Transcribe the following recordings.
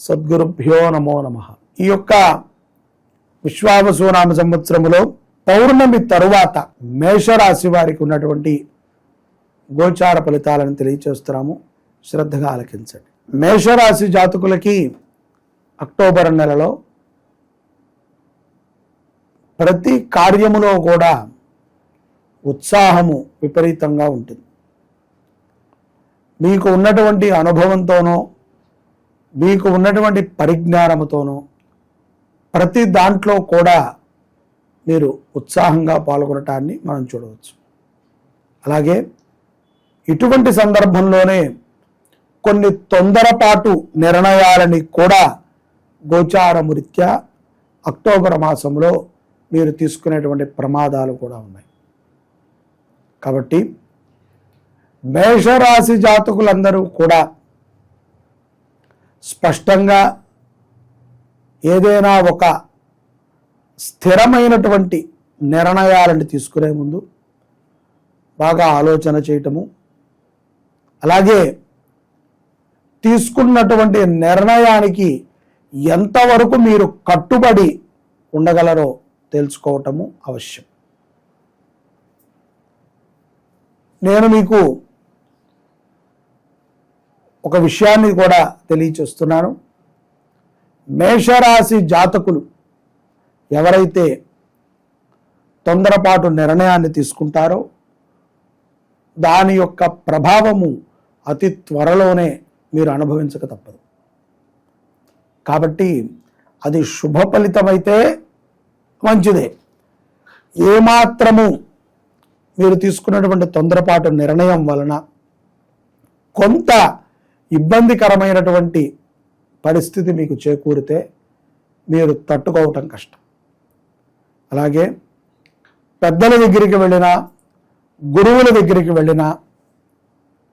సద్గురుభ్యో నమో నమ. ఈ యొక్క విశ్వావసునామ సంవత్సరములో పౌర్ణమి తరువాత మేషరాశి వారికి ఉన్నటువంటి గోచార ఫలితాలను తెలియచేస్తున్నాము. శ్రద్ధగా ఆలకించండి. మేషరాశి జాతకులకి అక్టోబర్ నెలలో ప్రతి కార్యములో కూడా ఉత్సాహము విపరీతంగా ఉంటుంది. మీకు ఉన్నటువంటి అనుభవంతోనో మీకు ఉన్నటువంటి పరిజ్ఞానముతోనూ ప్రతి దాంట్లో కూడా మీరు ఉత్సాహంగా పాల్గొనటాన్ని మనం చూడవచ్చు. అలాగే ఇటువంటి సందర్భంలోనే కొన్ని తొందరపాటు నిర్ణయాలని కూడా గోచారమురిత్యా అక్టోబర్ మాసంలో మీరు తీసుకునేటువంటి ప్రమాదాలు కూడా ఉన్నాయి. కాబట్టి మేషరాశి జాతకులందరూ కూడా స్పష్టంగా ఏదైనా ఒక స్థిరమైనటువంటి నిర్ణయాలను తీసుకునే ముందు బాగా ఆలోచన చేయటము అలాగే తీసుకున్నటువంటి నిర్ణయానికి ఎంతవరకు మీరు కట్టుబడి ఉండగలరో తెలుసుకోవటము అవశ్యం. నేను మీకు ఒక విషయాన్ని కూడా తెలియచేస్తున్నాను. మేషరాశి జాతకులు ఎవరైతే తొందరపాటు నిర్ణయాన్ని తీసుకుంటారో దాని యొక్క ప్రభావము అతి త్వరలోనే మీరు అనుభవించక తప్పదు. కాబట్టి అది శుభ ఫలితమైతే మంచిదే. ఏమాత్రము మీరు తీసుకున్నటువంటి తొందరపాటు నిర్ణయం వలన కొంత ఇబ్బందికరమైనటువంటి పరిస్థితి మీకు చేకూరితే మీరు తట్టుకోవటం కష్టం. అలాగే పెద్దల దగ్గరికి వెళ్ళినా గురువుల దగ్గరికి వెళ్ళినా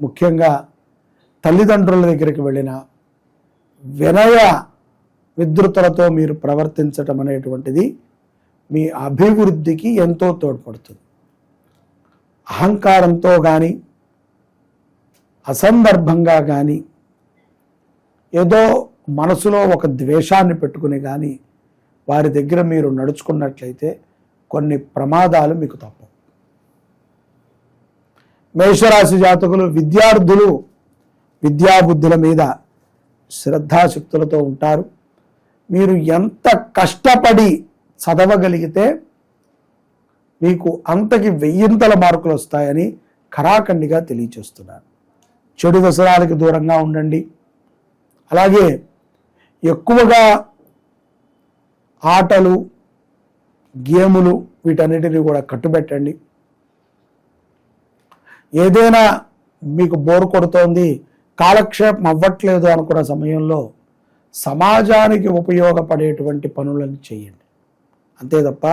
ముఖ్యంగా తల్లిదండ్రుల దగ్గరికి వెళ్ళినా వినయ విద్రుతలతో మీరు ప్రవర్తించటం అనేటువంటిది మీ అభివృద్ధికి ఎంతో తోడ్పడుతుంది. అహంకారంతో కానీ అసందర్భంగా కానీ ఏదో మనసులో ఒక ద్వేషాన్ని పెట్టుకుని కానీ వారి దగ్గర మీరు నడుచుకున్నట్లయితే కొన్ని ప్రమాదాలు మీకు తప్పవు. మేషరాశి జాతకులు విద్యార్థులు విద్యాబుద్ధుల మీద శ్రద్ధాశక్తులతో ఉంటారు. మీరు ఎంత కష్టపడి చదవగలిగితే మీకు అంతకి వెయ్యింతల మార్కులు వస్తాయని ఖరాఖండిగా తెలియచేస్తున్నాను చెడు వ్యసనాలకు దూరంగా ఉండండి. అలాగే ఎక్కువగా ఆటలు గేములు వీటన్నిటిని కూడా కట్టుబెట్టండి. ఏదైనా మీకు బోర్ కొడుతోంది కాలక్షేపం అవ్వట్లేదు అనుకున్న సమయంలో సమాజానికి ఉపయోగపడేటువంటి పనులను చేయండి. అంతే తప్ప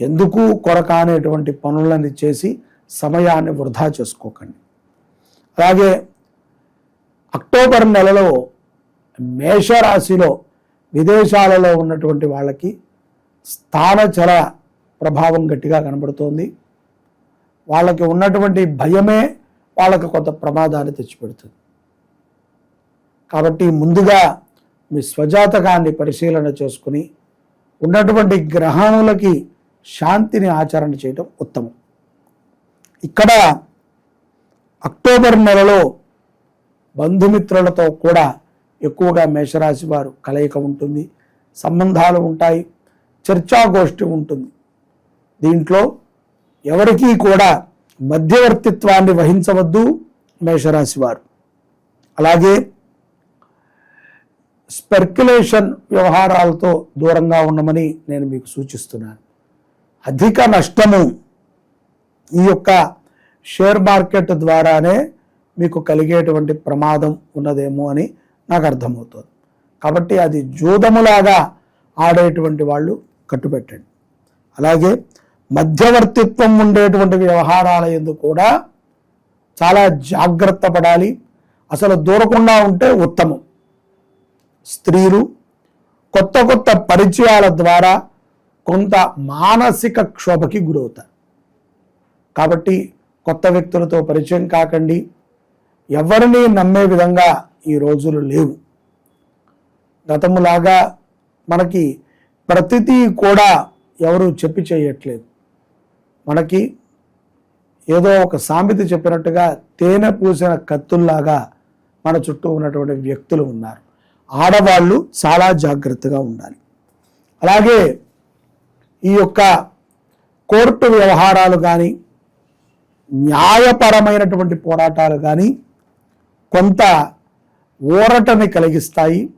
ఎందుకు కొరకానేటువంటి పనులను చేసి సమయాన్ని వృధా చేసుకోకండి. అలాగే అక్టోబర్ నెలలో మేషరాశిలో విదేశాలలో ఉన్నటువంటి వాళ్ళకి స్థానచల ప్రభావం గట్టిగా కనబడుతోంది. వాళ్ళకి ఉన్నటువంటి భయమే వాళ్ళకి కొంత ప్రమాదాన్ని తెచ్చిపెడుతుంది. కాబట్టి ముందుగా మీ స్వజాతకాన్ని పరిశీలన చేసుకుని ఉన్నటువంటి గ్రహములకి శాంతిని ఆచరణ చేయటం ఉత్తమం. ఇక్కడ అక్టోబర్ నెలలో బంధుమిత్రులతో కూడా ఎక్కువగా మేషరాశి వారు కలయిక ఉంటుంది సంబంధాలు ఉంటాయి చర్చాగోష్ఠి ఉంటుంది. దీంట్లో ఎవరికీ కూడా మధ్యవర్తిత్వాన్ని వహించవద్దు మేషరాశి వారు. అలాగే స్పెర్క్యులేషన్ వ్యవహారాలతో దూరంగా ఉండమని నేను మీకు సూచిస్తున్నాను. అధిక నష్టము ఈ యొక్క షేర్ మార్కెట్ ద్వారానే మీకు కలిగేటువంటి ప్రమాదం ఉన్నదేమో అని నాకు అర్థమవుతుంది. కాబట్టి అది జూదములాగా ఆడేటువంటి వాళ్ళు కట్టుబెట్టండి. అలాగే మధ్యవర్తిత్వం ఉండేటువంటి వ్యవహారాల ఎందు కూడా చాలా జాగ్రత్త పడాలి. అసలు దూరకుండా ఉంటే ఉత్తమం. స్త్రీలు కొత్త కొత్త పరిచయాల ద్వారా కొంత మానసిక క్షోభకి గురవుతారు. కాబట్టి కొత్త వ్యక్తులతో పరిచయం కాకండి. ఎవరిని నమ్మే విధంగా ఈ రోజులు లేవు. గతములాగా మనకి ప్రతిదీ కూడా ఎవరు చెప్పి చేయట్లేదు. మనకి ఏదో ఒక సామెత చెప్పినట్టుగా తేనె పూసిన కత్తుల్లాగా మన చుట్టూ ఉన్నటువంటి వ్యక్తులు ఉన్నారు. ఆడవాళ్ళు చాలా జాగ్రత్తగా ఉండాలి. అలాగే ఈ యొక్క కోర్టు వ్యవహారాలు కానీ న్యాయపరమైనటువంటి పోరాటాలు కానీ కొంత ఊరటని కలిగిస్తాయి.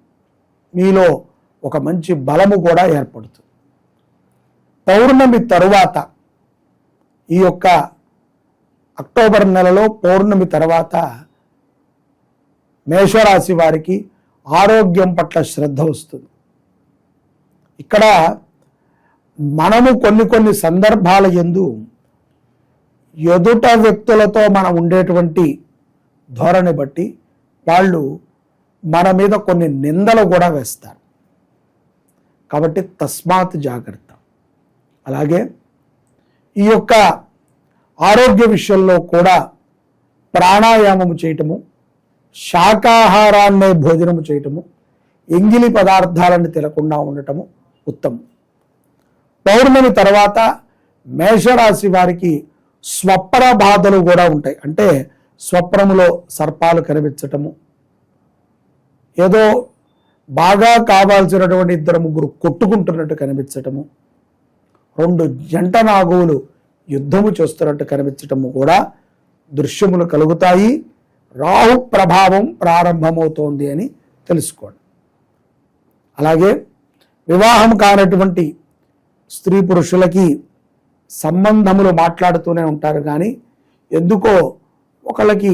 మీలో ఒక మంచి బలము కూడా ఏర్పడుతుంది. పౌర్ణమి తరువాత ఈ యొక్క అక్టోబర్ నెలలో పౌర్ణమి తర్వాత మేషరాశి వారికి ఆరోగ్యం పట్ల శ్రద్ధ వస్తుంది. ఇక్కడ మనము కొన్ని కొన్ని సందర్భాల ఎందు ఎదుట వ్యక్తులతో మనం ఉండేటువంటి ధోరణి బట్టి వాళ్ళు మన మీద కొన్ని నిందలు కూడా వేస్తారు. కాబట్టి తస్మాత్ జాగ్రత్త. అలాగే ఈ యొక్క ఆరోగ్య విషయంలో కూడా ప్రాణాయామము చేయటము శాకాహారాన్నే భోజనము చేయటము ఎంగిలి పదార్థాలను తినకుండా ఉండటము ఉత్తమం. పౌర్ణమి తర్వాత మేషరాశి వారికి స్వప్న బాధలు కూడా ఉంటాయి. అంటే స్వప్నములో సర్పాలు కనిపించటము. ఏదో బాగా కావాల్సినటువంటి ఇద్దరు ముగ్గురు కొట్టుకుంటున్నట్టు కనిపించటము. రెండు జంట నాగువులు యుద్ధము చేస్తున్నట్టు కనిపించటము కూడా దృశ్యములు కలుగుతాయి. రాహు ప్రభావం ప్రారంభమవుతోంది అని తెలుసుకోండి. అలాగే వివాహం కానటువంటి స్త్రీ పురుషులకి సంబంధములు మాట్లాడుతూనే ఉంటారు కానీ ఎందుకో ఒకళ్ళకి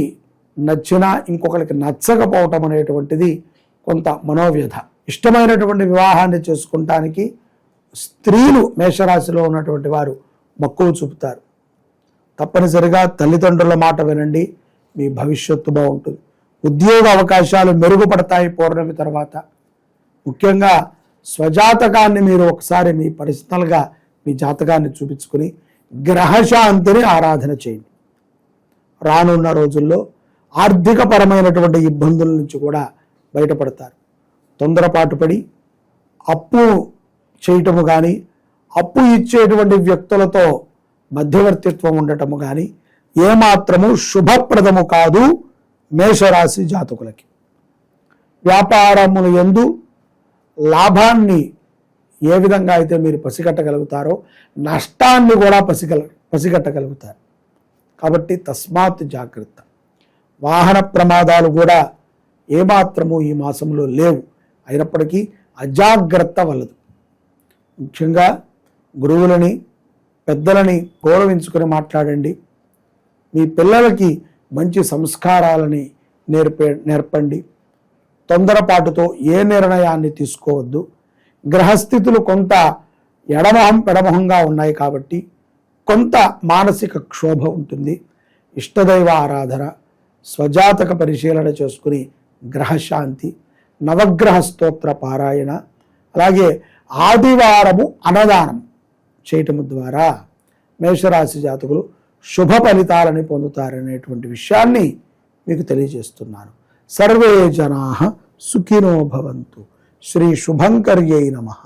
నచ్చినా ఇంకొకరికి నచ్చకపోవటం అనేటువంటిది కొంత మనోవ్యధ. ఇష్టమైనటువంటి వివాహాన్ని చేసుకుంటానికి స్త్రీలు మేషరాశిలో ఉన్నటువంటి వారు మక్కువ చూపుతారు. తప్పనిసరిగా తల్లిదండ్రుల మాట వినండి మీ భవిష్యత్తు బాగుంటుంది. ఉద్యోగ అవకాశాలు మెరుగుపడతాయి పౌర్ణమి తర్వాత. ముఖ్యంగా స్వజాతకాన్ని మీరు ఒకసారి మీ పర్సనల్గా మీ జాతకాన్ని చూపించుకుని గ్రహశాంతిని ఆరాధన చేయండి. రానున్న రోజుల్లో ఆర్థికపరమైనటువంటి ఇబ్బందుల నుంచి కూడా బయటపడతారు. తొందరపాటు పడి అప్పు చేయటము కానీ అప్పు ఇచ్చేటువంటి వ్యక్తులతో మధ్యవర్తిత్వం ఉండటము కానీ ఏమాత్రము శుభప్రదము కాదు మేషరాశి జాతకులకి. వ్యాపారములు ఎందు లాభాన్ని ఏ విధంగా అయితే మీరు పసిగట్టగలుగుతారో నష్టాన్ని కూడా పసిగల పసిగట్టగలుగుతారు. కాబట్టి తస్మాత్ జాగ్రత్త. వాహన ప్రమాదాలు కూడా ఏమాత్రము ఈ మాసంలో లేవు. అయినప్పటికీ అజాగ్రత్త వలదు. ముఖ్యంగా గురువులని పెద్దలని గౌరవించుకొని మాట్లాడండి. మీ పిల్లలకి మంచి సంస్కారాలని నేర్పే నేర్పండి. తొందరపాటుతో ఏ నిర్ణయాన్ని తీసుకోవద్దు. గ్రహస్థితులు కొంత ఎడమహం పెడమహంగా ఉన్నాయి కాబట్టి కొంత మానసిక క్షోభ ఉంటుంది. ఇష్టదైవ ఆరాధన స్వజాతక పరిశీలన చేసుకుని గ్రహశాంతి నవగ్రహ స్తోత్ర పారాయణ అలాగే ఆదివారము అన్నదానం చేయటము ద్వారా మేషరాశి జాతకులు శుభ ఫలితాలని పొందుతారనేటువంటి విషయాన్ని మీకు తెలియజేస్తున్నాను. సర్వే జనా సుఖినో భవంతు. శ్రీ శుభంకర్యై నమః